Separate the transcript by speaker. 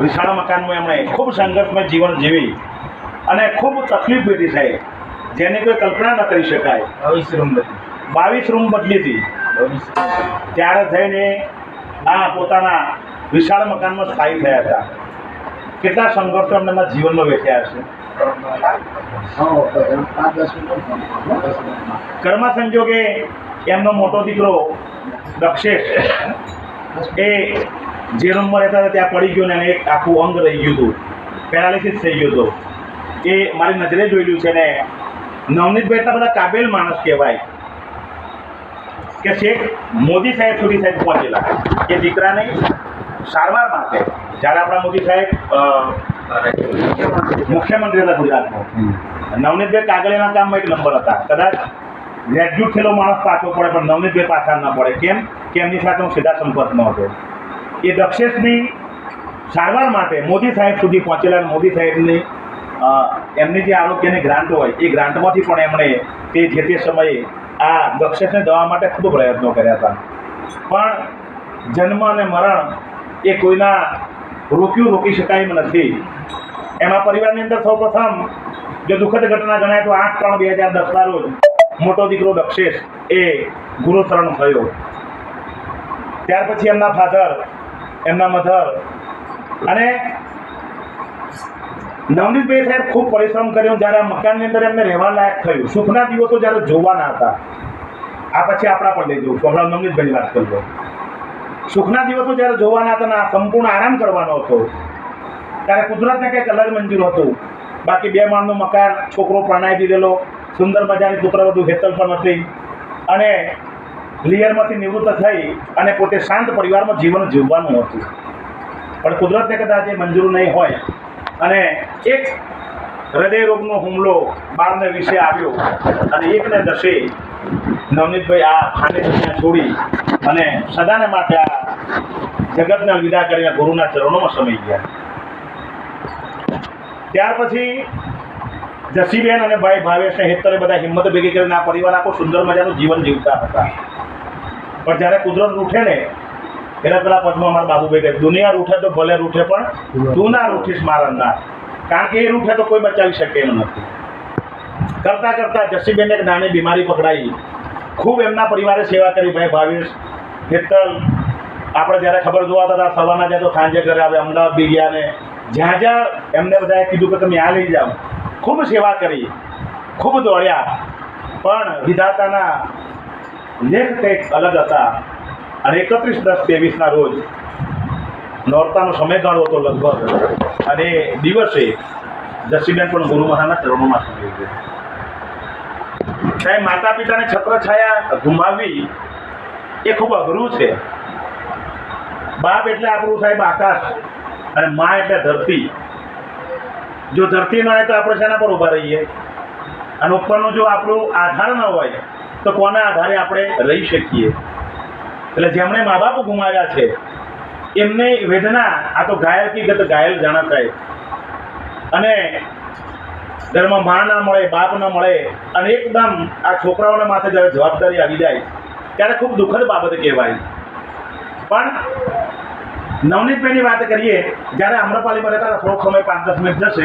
Speaker 1: વિશાળ મકાનમાં એમણે ખૂબ સંઘર્ષમય જીવન જીવી અને ખૂબ તકલીફ વેઠી સાહેબ જેની કોઈ કલ્પના ન કરી શકાય.
Speaker 2: બાવીસ રૂમ બદલી.
Speaker 1: બાવીસ રૂમ બદલી હતી. ત્યારે થઈને આ પોતાના વિશાળ મકાનમાં સ્થાયી થયા હતા. કેટલા સંઘર્ષો એમના જીવનમાં વેઠ્યા હશે? કર્મ સંજોગે એમનો મોટો દીકરો દક્ષેશ એ જે રૂમમાં રહેતા હતા ત્યાં પડી ગયો ને એને એક આખું અંગ રહી ગયું હતું. પેરાલિસિસ થઈ ગયું હતું. એ મારી નજરે જોયેલું છે ને નવનીતભાઈ એટલા બધા કાબેલ માણસ કહેવાય કે શેખ મોદી સાહેબ સુધી સાહેબ પહોંચેલા. એ દીકરાને સારવાર માટે જ્યારે આપણા મોદી સાહેબ મુખ્યમંત્રી હતા ગુજરાતમાં નવનીતભાઈ કાગળિયાના કામમાં એક નંબર હતા. કદાચ ગ્રેજ્યુએટ થયેલો માણસ પાછો પડે પણ નવનીતભાઈ પાછા ના પડે. કેમ? કે એમની સાથે હું સીધા સંપર્કનો હતો. એ દક્ષેશની સારવાર માટે મોદી સાહેબ સુધી પહોંચેલા મોદી સાહેબની એમની જે આરોગ્યની ગ્રાન્ટ હોય, એ ગ્રાન્ટમાંથી પણ એમણે તે જે તે સમયે આ દક્ષેશને દવા માટે ખૂબ પ્રયત્નો કર્યા હતા. પણ જન્મ અને મરણ એ કોઈના રોક્યું રોકી શકાય એમ નથી. એમાં પરિવારની અંદર સૌપ્રથમ જો દુઃખદ ઘટના ગણાય તો આઠ ત્રણ બે હજાર દસના રોજ મોટો દીકરો દક્ષેશ એ ગુરુશરણ થયો. ત્યાર પછી એમના ફાધર એમના મધર અને નવનીતભાઈ સાહેબ ખૂબ પરિશ્રમ કર્યો. જ્યારે આ મકાનની અંદર એમને રહેવા લાયક થયું. સુખના દિવસો જ્યારે જોવાના હતા. આ પછી આપણા પણ લઈ જવું. હમણાં નવનીતભાઈ વાત કરજો સુખના દિવસો જ્યારે જોવાના હતા આ સંપૂર્ણ આરામ કરવાનો હતો, ત્યારે કુદરતને કંઈક અલગ મંજૂર હતું. બાકી બે માળનું મકાન, છોકરો પ્રણાઈ દીધેલો. સુંદર મજાની પુત્રવધુ હેતલ પણ હતી અને લિયરમાંથી નિવૃત્ત થઈ અને પોતે શાંત પરિવારમાં જીવન જીવવાનું હતું. પણ કુદરતને કદાચ એ મંજૂર નહીં હોય. અને એક હૃદય રોગનો હુમલો બારને વિશે આવ્યો અને એકને દશે નવનીતભાઈ આ ખાને દુનિયા છોડી અને સદાને માટે આ જગતને વિદા કરીને ગુરુના ચરણોમાં સમાઈ ગયા. ત્યાર પછી જસીબેન અને ભાઈ ભાવેશને હેતરે બધા હિંમત ભેગી કરીને આ પરિવાર આખો સુંદર મજાનું જીવન જીવતા હતા. પણ જ્યારે કુદરત રૂઠે ને એટલે પેલા પદમાં મારા બાબુભાઈ કહે, દુનિયા રૂઠે તો ભલે રૂઠે, પણ તું ના રૂઠીશ મારા ના કારણ કે એ રૂઠે તો કોઈ બચાવી શકે એમ નથી. કરતાં કરતાં જસીબેન એક નાની બીમારી પકડાઈ. ખૂબ એમના પરિવારે સેવા કરી, ભાઈ ભાવેશ, હેતલ. આપણે જ્યારે ખબર જોવા હતા, સવારના જાય તો સાંજે ઘરે આવે અમદાવાદ બી ગયા ને, જ્યાં જ્યાં એમને બધાએ કીધું કે, તમે આ લઈ જાઓ. ખૂબ સેવા કરી, ખૂબ દોડ્યા. પણ વિધાતાના લેખ કંઈક અલગ હતા અને એકત્રીસ દસ ત્રેવીસના રોજ નોરતાનો સમયગાળો હતો લગભગ અને દિવસે જસીબેન પણ ગુરુ મહારાજના ચરણોમાં સમય ગયો સાહેબ માતા પિતાને છત્રછાયા ગુમાવવી એ ખૂબ અઘરું છે. બાપ એટલે આપણું સાહેબ આકાશ અને મા એટલે ધરતી. જો ધરતી ન હોય તો આપણે શેના પર ઊભા રહીએ? અને ઉપરનો જો આપણું આધાર ન હોય, તો કોના આધારે આપણે રહી શકીએ? એટલે જેમણે મા બાપ ગુમાવ્યા છે, એમને વેદના, આ તો ઘાયલ કી ગત ઘાયલ જાણા સાહેબ અને ઘરમાં મા ના મળે, બાપ ના મળે, અને એકદમ આ છોકરાઓના માથે જ્યારે જવાબદારી આવી જાય, ત્યારે ખૂબ દુઃખદ બાબત કહેવાય. પણ નવનીતભાઈની વાત કરીએ, જ્યારે આમ્રપાલીમાં રહેતા ત્યારે થોડોક સમય પાંચ દસ મિનિટ જશે.